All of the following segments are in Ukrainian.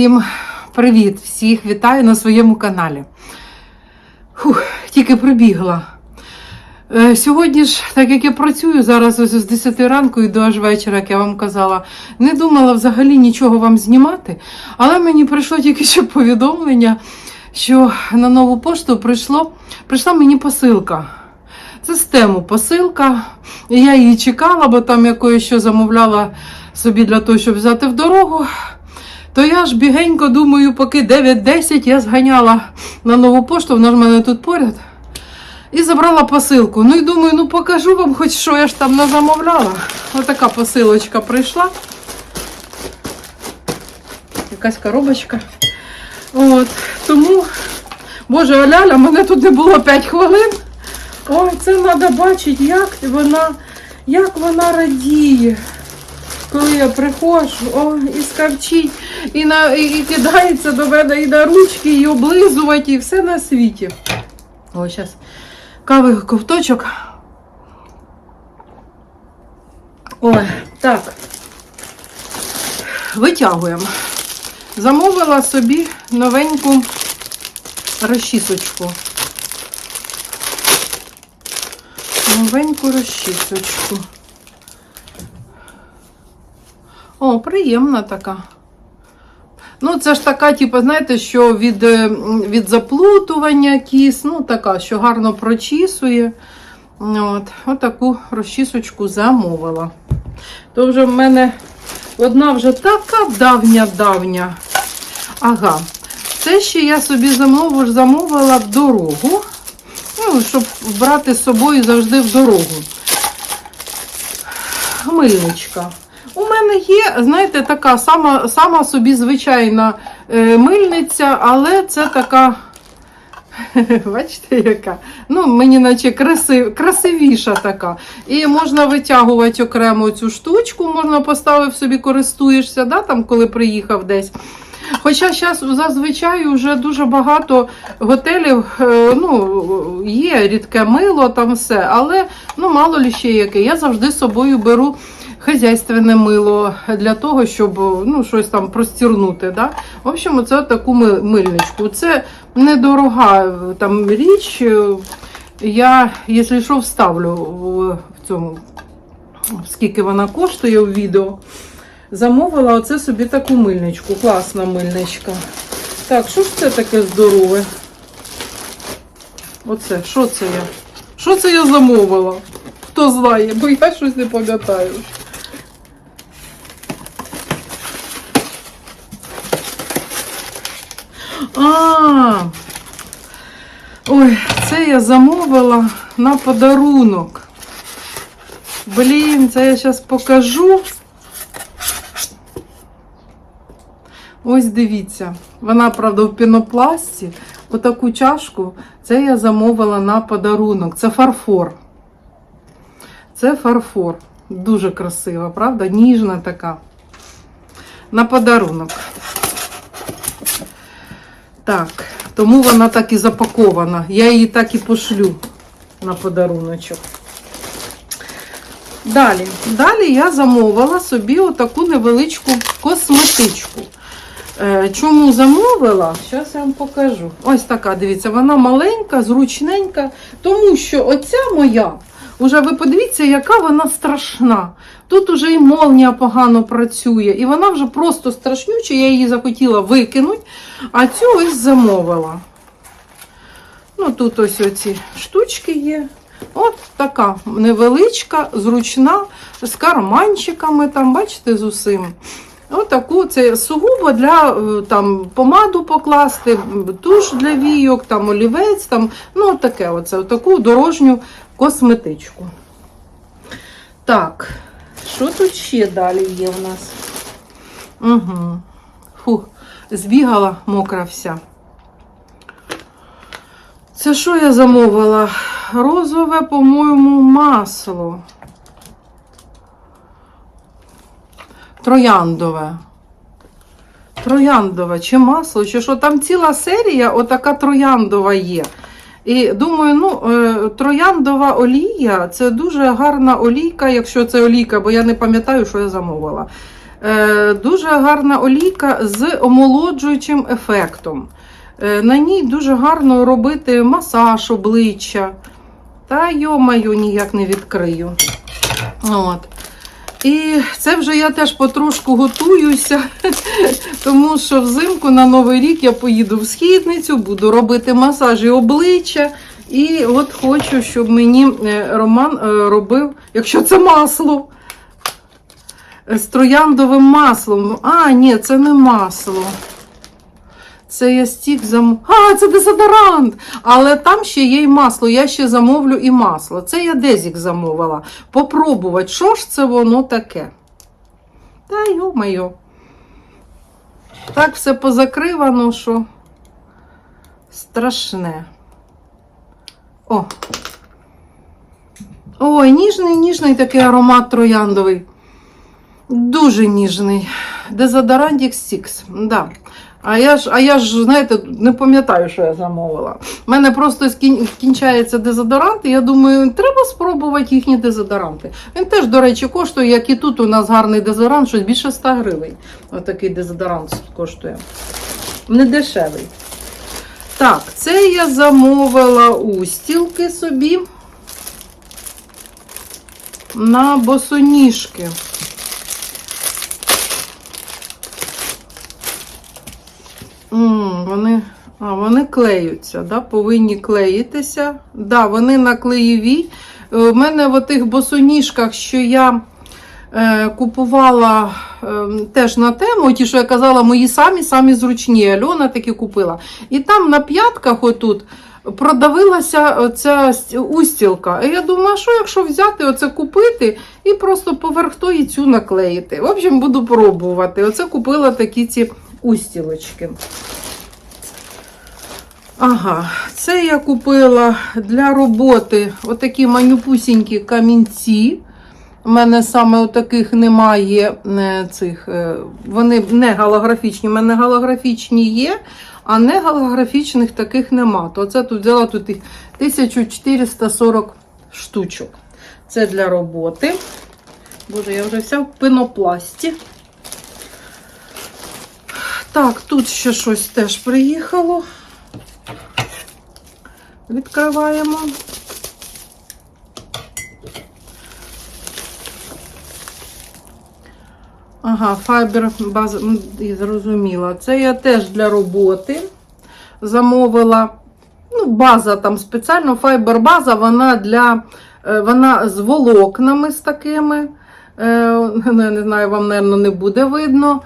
Всім привіт! Всіх вітаю на своєму каналі. Фух, тільки прибігла. Е, Сьогодні ж, так як я працюю зараз ось з 10 ранку і до аж вечора, як я вам казала, не думала взагалі нічого вам знімати, але мені прийшло тільки що повідомлення, що на нову пошту прийшло, прийшла мені посилка. Це з тему посилка. Я її чекала, бо там якою що замовляла собі для того, щоб взяти в дорогу. То я ж бігенько думаю, поки 9-10 я зганяла на нову пошту, вона ж в мене тут поряд. І забрала посилку. Ну і думаю, ну покажу вам хоч що я ж там не замовляла. Отака посилочка прийшла. Якась коробочка. От. Тому, боже, Аляля, мене тут не було 5 хвилин. Ой, це треба бачити, як вона, як вона радіє. Коли я приходжу, о, і скавчить, і, на, і, і кидається до мене і на ручки, і облизувати, і все на світі. Ой, зараз кави ковточок. Ой, так. Витягуємо. Замовила собі новеньку розчісочку. Новеньку розчісочку. О, приємна така. Ну, це ж така, типу, знаєте, що від, е, від заплутування кіс, ну, така, що гарно прочісує. От, Отаку розчісочку замовила. То вже в мене одна вже така давня-давня. Ага. Це ще я собі замову, замовила в дорогу. Ну, щоб брати з собою завжди в дорогу. Мильничка. У мене є, знаєте, така сама, сама собі звичайна е, мильниця, але це така, бачите, яка? Ну, мені наче красив, красивіша така. І можна витягувати окремо цю штучку, можна поставив собі, користуєшся, да, там, коли приїхав десь. Хоча зараз зазвичай вже дуже багато готелів е, ну, є рідке мило, там все, але ну, мало ли ще яке. Я завжди з собою беру хазяйственне мило для того, щоб ну, щось там простірнути. Да? В общем, це таку мильничку. Це недорога е, там річ. Я, якщо що, вставлю в цьому, скільки вона коштує в відео. Замовила оце собі таку мильничку. Класна мильничка. Так, що ж це таке здорове? Оце, що це я? Що це я замовила? Хто знає, бо я щось не пам'ятаю. Ой, це я замовила на подарунок. Блін, це я зараз покажу. Ось дивіться, вона, правда, в пінопласті. Отаку чашку це я замовила на подарунок. Це фарфор. Це фарфор. Дуже красива, правда? Ніжна така. На подарунок. Так, тому вона так і запакована. Я її так і пошлю на подаруночок. Далі. Далі я замовила собі отаку невеличку косметичку. Е, Чому замовила? Зараз я вам покажу. Ось така, дивіться, вона маленька, зручненька, тому що оця моя, уже ви подивіться, яка вона страшна. Тут уже і молнія погано працює, і вона вже просто страшнюча, я її захотіла викинути, а цю ось замовила. Ну, тут ось оці штучки є. От така невеличка, зручна, з карманчиками, там, бачите, з усім. Отаку, це сугубо для е, там, помаду покласти, туш для війок, там, олівець, там, ну, таке оце, таку дорожню косметичку. Так, що тут ще далі є у нас? Угу. Фу, збігала мокра вся. Це що я замовила? Розове, по-моєму, масло. Трояндове. Трояндове чи масло, чи що там ціла серія, отака трояндова є. І думаю, ну, е, трояндова олія це дуже гарна олійка, якщо це олійка, бо я не пам'ятаю, що я замовила. Е, дуже гарна олійка з омолоджуючим ефектом. Е, на ній дуже гарно робити масаж обличчя. Та йо-маю, ніяк не відкрию. От. І це вже я теж потрошку готуюся, тому що взимку на Новий рік я поїду в східницю, буду робити масажі обличчя. І от хочу, щоб мені е, Роман е, робив, якщо це масло, е, з трояндовим маслом. А, ні, це не масло. Це я стік зам... А, це дезодорант! Але там ще є й масло. Я ще замовлю і масло. Це я дезік замовила. Попробувати, що ж це воно таке. Та йо-моє. Так все позакривано, що страшне. О. Ой, ніжний, ніжний такий аромат трояндовий. Дуже ніжний. Дезодорантик Six. Да. А я ж, а я ж, знаєте, не пам'ятаю, що я замовила. У мене просто скін- кінчається дезодорант, і я думаю, треба спробувати їхні дезодоранти. Він теж, до речі, коштує, як і тут у нас гарний дезодорант, щось більше 100 гривень. Отакий дезодорант коштує. Не дешевий. Так, це я замовила устілки собі на босоніжки. М, вони, а, вони клеються, да? повинні клеїтися. Да, вони на клеєвій. Е, У мене в тих босоніжках, що я е, купувала е, теж на тему, ті, що я казала, мої самі самі зручні. Альона такі купила. І там на п'ятках отут продавилася оця с- устілка. І я думаю, а що якщо взяти оце купити і просто поверх тої цю наклеїти. В общем, буду пробувати. Оце купила такі ці устілочки. Ага, це я купила для роботи отакі манюпусінькі камінці. У мене саме таких немає е, цих. е, Вони не голографічні. У мене голографічні є, а не голографічних таких нема. То це тут взяла тут їх 1440 штучок. Це для роботи. Боже, я вже вся в пенопласті. Так, тут ще щось теж приїхало. Відкриваємо. Ага, файбер база, зрозуміла. Це я теж для роботи замовила. Ну, база там спеціально, файбер база, вона для е, вона з волокнами з такими. Е, ну, я не знаю, вам, мабуть, не буде видно.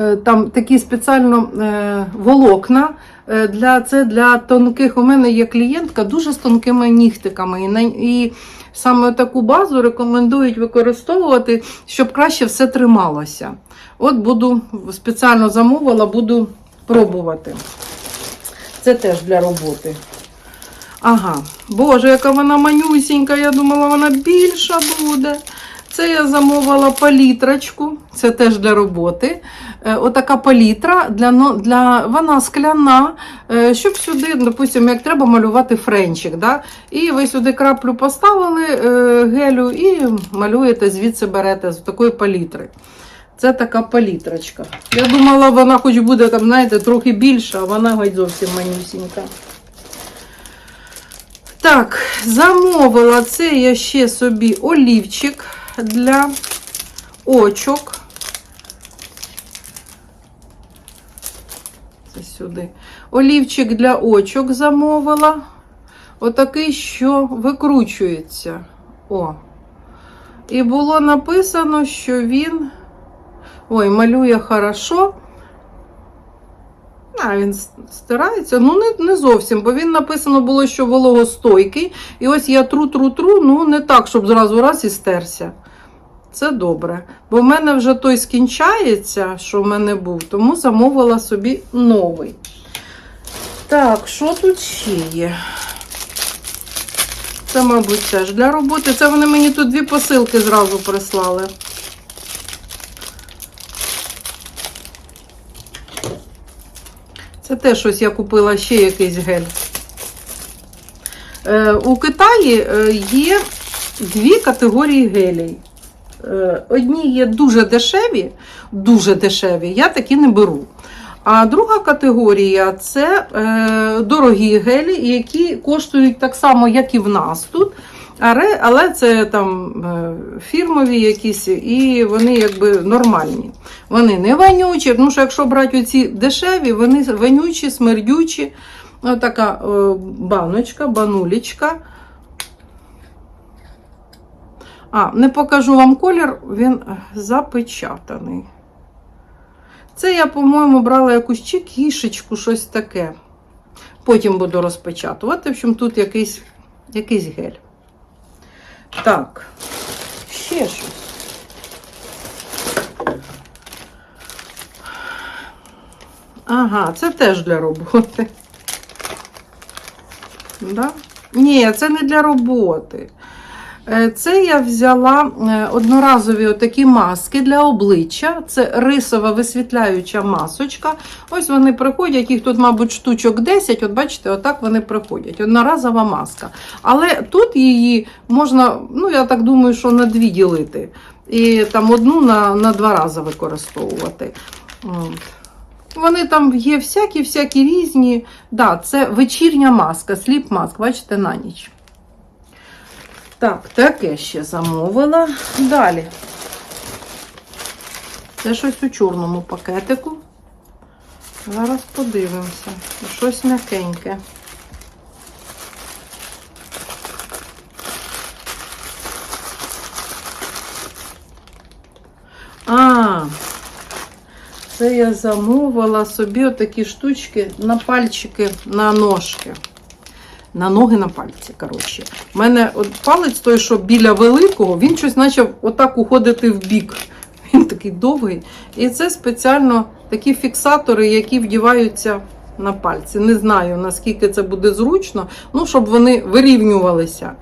Е, Там такі спеціально е, волокна. Е, Для, це для тонких. У мене є клієнтка дуже з тонкими нігтиками. І, і саме таку базу рекомендують використовувати, щоб краще все трималося. От буду спеціально замовила, буду пробувати. Це теж для роботи. Ага, боже, яка вона манюсінька, я думала, вона більша буде. Це я замовила палітрочку, це теж для роботи. Е, Отака палітра, для, для, вона скляна, е, щоб сюди, допустимо, як треба малювати френчик. Да? І ви сюди краплю поставили е, гелю і малюєте, звідси берете з такої палітри. Це така палітрочка. Я думала, вона хоч буде там, знаєте, трохи більша, а вона геть зовсім манюсінька. Так, замовила це я ще собі олівчик для очок. Це сюди. Олівчик для очок замовила. Отакий, що викручується. О. І було написано, що він. Ой, малює хорошо. А, він стирається. Ну, не, не зовсім, бо він написано було, що вологостойкий. І ось я тру-тру-тру, ну не так, щоб зразу раз і стерся. Це добре. Бо в мене вже той скінчається, що в мене був, тому замовила собі новий. Так, що тут ще є? Це, мабуть, теж для роботи. Це вони мені тут дві посилки зразу прислали. Це теж щось я купила ще якийсь гель. Е, у Китаї е, є дві категорії гелей. Е, одні є дуже дешеві, дуже дешеві, я такі не беру. А друга категорія це е, дорогі гелі, які коштують так само, як і в нас тут. Але, це там е, фірмові якісь, і вони якби нормальні. Вони не вонючі, тому що якщо брати оці дешеві, вони вонючі, смердючі. Ось така баночка, банулечка. А, не покажу вам колір, він е, запечатаний. Це я, по-моєму, брала якусь чи кішечку, щось таке. Потім буду розпечатувати. В общем, тут якийсь, якийсь гель. Так, ще щось. Ага, це теж для роботи. Да? Ні, це не для роботи. Е, Це я взяла е, одноразові отакі маски для обличчя. Це рисова висвітляюча масочка. Ось вони приходять, їх тут, мабуть, штучок 10. От бачите, отак вони приходять. Одноразова маска. Але тут її можна, ну я так думаю, що на дві ділити. І там одну на, на два рази використовувати. От. Вони там є всякі-всякі різні. Да, це вечірня маска, сліп маск, бачите, на ніч. Так, таке ще замовила. Далі. Це щось у чорному пакетику. Зараз подивимося. Щось м'якеньке. А, це я замовила собі отакі штучки на пальчики, на ножки. На ноги на пальці. коротше. У мене от палець той, що біля великого, він щось почав отак уходити в бік. Він такий довгий. І це спеціально такі фіксатори, які вдіваються на пальці. Не знаю, наскільки це буде зручно, ну, щоб вони вирівнювалися.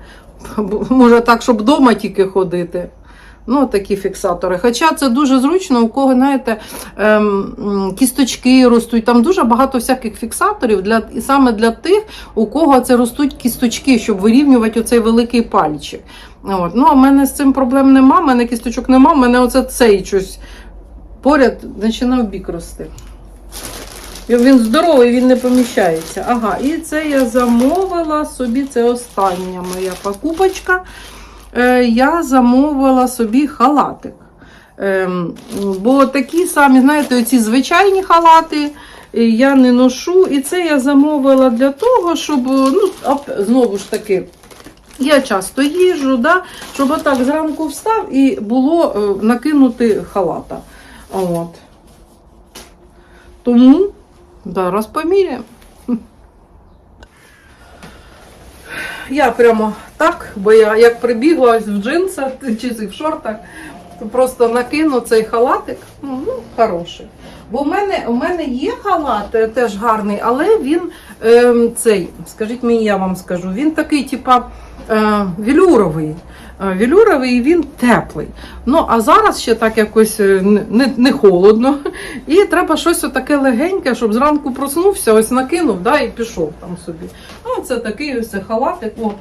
Може так, щоб вдома тільки ходити. Ну, такі фіксатори. Хоча це дуже зручно, у кого, знаєте, ем, кісточки ростуть. Там дуже багато всяких фіксаторів для, і саме для тих, у кого це ростуть кісточки, щоб вирівнювати оцей великий пальчик. От. Ну, а в мене з цим проблем нема, в мене кісточок нема, в мене оце цей щось поряд починав бік рости. Він здоровий, він не поміщається. Ага, і це я замовила собі, це остання моя покупочка. Е, я замовила собі халатик. Ем, бо такі самі, знаєте, оці звичайні халати е, я не ношу. І це я замовила для того, щоб, ну, знову ж таки, я часто їжджу, да, щоб отак зранку встав і було е, накинути халата. От. Тому зараз поміряємо. Я прямо так, бо я як прибігла в джинсах чи в шортах, то просто накину цей халатик. Ну, ну, хороший. Бо в мене, у мене є халат е, теж гарний, але він ем, цей, скажіть мені, я вам скажу, він такий, типа, е, велюровий. Е, Велюровий і він теплий. Ну, а зараз ще так якось е, не- не, холодно. І треба щось таке легеньке, щоб зранку проснувся, ось накинув да, і пішов там собі. Ну, це такий ось халатик. О,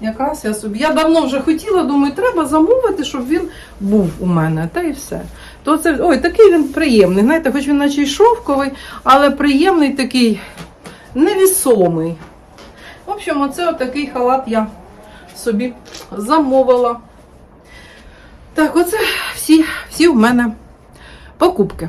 якраз я собі. Я давно вже хотіла, думаю, треба замовити, щоб він був у мене, та і все. То це, ой, такий він приємний. Знаєте, хоч він наче й шовковий, але приємний такий невісомий. В общем, оце отакий халат я собі замовила. Так, оце всі, всі в мене покупки.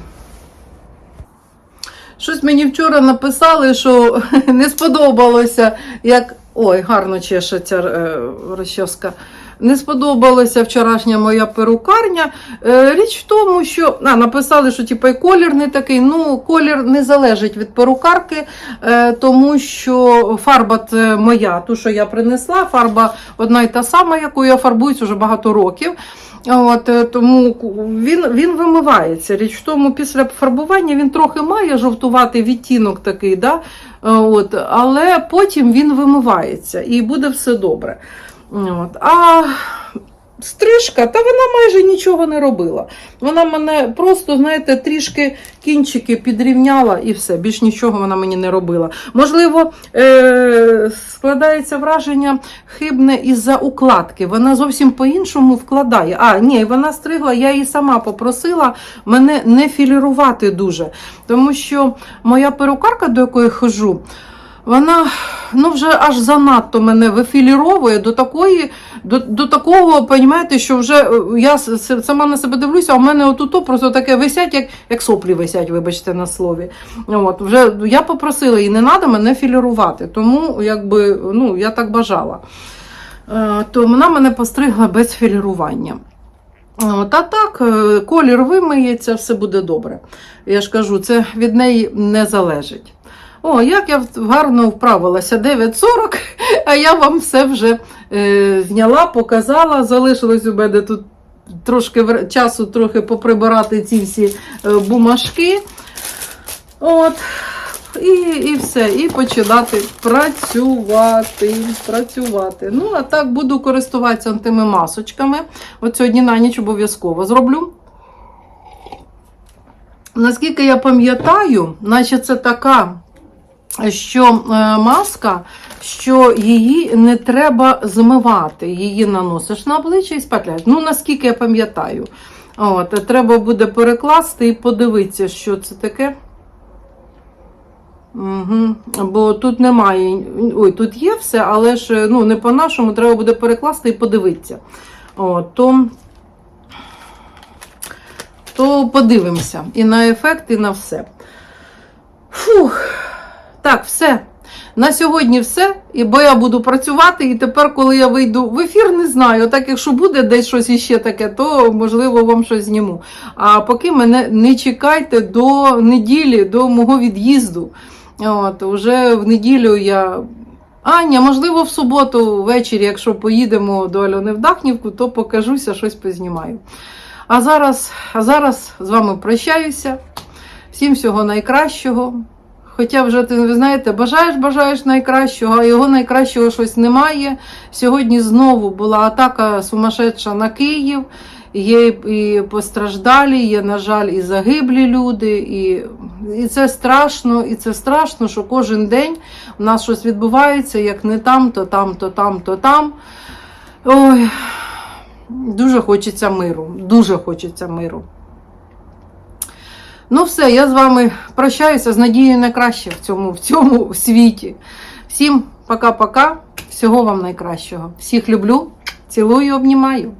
Щось мені вчора написали, що не сподобалося, як. Ой, гарно чешеться е, розчоска. Не сподобалася вчорашня моя перукарня. Е, річ в тому, що а, написали, що типу, і колір не такий. Ну, колір не залежить від перукарки, е, тому що фарба моя, ту, що я принесла, фарба одна й та сама, якою я фарбуюсь вже багато років. От, е, тому він, він вимивається. Річ в тому, після фарбування він трохи має жовтуватий відтінок такий, да? От, але потім він вимивається і буде все добре. От. А стрижка та вона майже нічого не робила. Вона мене просто, знаєте, трішки кінчики підрівняла і все. Більш нічого вона мені не робила. Можливо, е- складається враження хибне із-за укладки. Вона зовсім по-іншому вкладає. А, ні, вона стригла, я її сама попросила мене не філірувати дуже. Тому що моя перукарка, до якої хожу, вона ну, вже аж занадто мене вифіліровує до такої, до, до такого, понімаєте, що вже е, я сама на себе дивлюся, а в мене отут просто таке висять, як, як соплі висять, вибачте на слові. От, вже я попросила її, не треба мене філірувати, тому якби, ну, я так бажала. Е, То вона мене постригла без філірування. От, а так, е, колір вимиється, все буде добре. Я ж кажу, це від неї не залежить. О, як я гарно вправилася 9.40, а я вам все вже е, зняла, показала. Залишилось у мене тут трошки часу трохи поприбирати ці всі е, бумажки. От. І, і все, і починати працювати. працювати. Ну, а так буду користуватися тими масочками. От сьогодні на ніч обов'язково зроблю. Наскільки я пам'ятаю, наче це така, що е, маска, що її не треба змивати. Її наносиш на обличчя і спатляєш. Ну, наскільки я пам'ятаю. От, треба буде перекласти і подивитися, що це таке. Угу. Бо тут немає. Ой, тут є все, але ж ну, не по-нашому, треба буде перекласти і подивитися. От, то, то подивимося і на ефект, і на все. Фух. Так, все. На сьогодні все. І бо я буду працювати, і тепер, коли я вийду в ефір, не знаю. Так, якщо буде десь щось іще таке, то можливо вам щось зніму. А поки мене не чекайте до неділі, до мого від'їзду. От, уже в неділю я. Аня, можливо, в суботу ввечері, якщо поїдемо до Альони в Дахнівку, то покажуся, щось познімаю. А зараз, а зараз з вами прощаюся. Всім всього найкращого. Хоча вже ти ви знаєте, бажаєш, бажаєш найкращого, а його найкращого щось немає. Сьогодні знову була атака сумасшедша на Київ. Є і постраждалі, є, на жаль, і загиблі люди. І, і це страшно, і це страшно, що кожен день у нас щось відбувається, як не там, то там, то там, то там. Ой, дуже хочеться миру. Дуже хочеться миру. Ну, все, я з вами прощаюся з надією на краще в цьому, в цьому світі. Всім пока-пока. Всього вам найкращого. Всіх люблю, цілую, обнімаю.